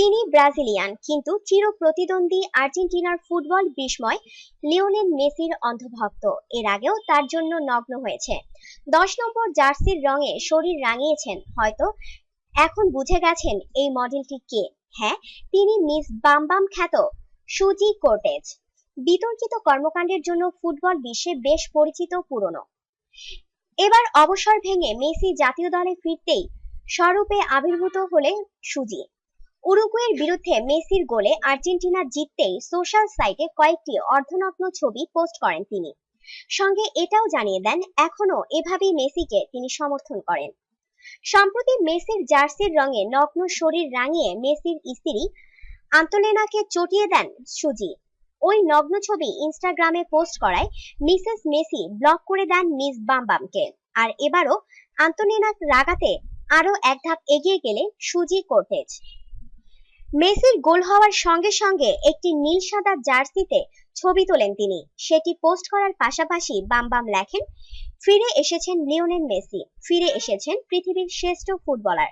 তিনি ব্রাজিলিয়ান, কিন্তু চির প্রতিদ্বন্দ্বী আর্জেন্টিনার ফুটবল বিস্ময় লিওনেল মেসির অন্ধভক্ত। এর আগেও তার জন্য নগ্ন হয়েছে। দশ নম্বর জার্সির রঙে শরীর রাঙিয়েছেন, হয়তো এখন বুঝে গেছেন এই মডেলটি কে। হ্যাঁ তিনি মিস বামবাম খ্যাত সুজি কোর্টেজ। বিতর্কিত কর্মকাণ্ডের জন্য ফুটবল বিশ্বে বেশ পরিচিত পুরনো। এবার অবসর ভেঙে মেসি জাতীয় দলে ফিরতেই স্বরূপে আবির্ভূত হলে সুজি। উরুগুয়ের বিরুদ্ধে মেসির গোলে আর্জেন্টিনা জিততেই সোশ্যাল সাইটে কয়েকটি অর্ধনগ্ন ছবি পোস্ট করেন তিনি। সঙ্গে এটাও জানিয়ে দেন, এখনও এভাবেই মেসিকে তিনি সমর্থন করেন। সম্প্রতি মেসির জার্সির রঙে নগ্ন শরীর রাঙিয়ে মেসির স্ত্রী আন্তলেনাকে চটিয়ে দেন সুজি। ওই নগ্ন ছবি ইনস্টাগ্রামে পোস্ট করায় মিসেস মেসি ব্লক করে দেন মিস বামবামকে। আর এবারও আন্তলিনা রাগাতে আরও এক ধাপ এগিয়ে গেলে সুজি কোর্টেজ। মেসির গোল হওয়ার সঙ্গে সঙ্গে একটি নীল সাদা জার্সিতে ছবি তোলেন তিনি। সেটি পোস্ট করার পাশাপাশি বাম বাম লেখেন, ফিরে এসেছেন লিওনেল মেসি, ফিরে এসেছেন পৃথিবীর শ্রেষ্ঠ ফুটবলার।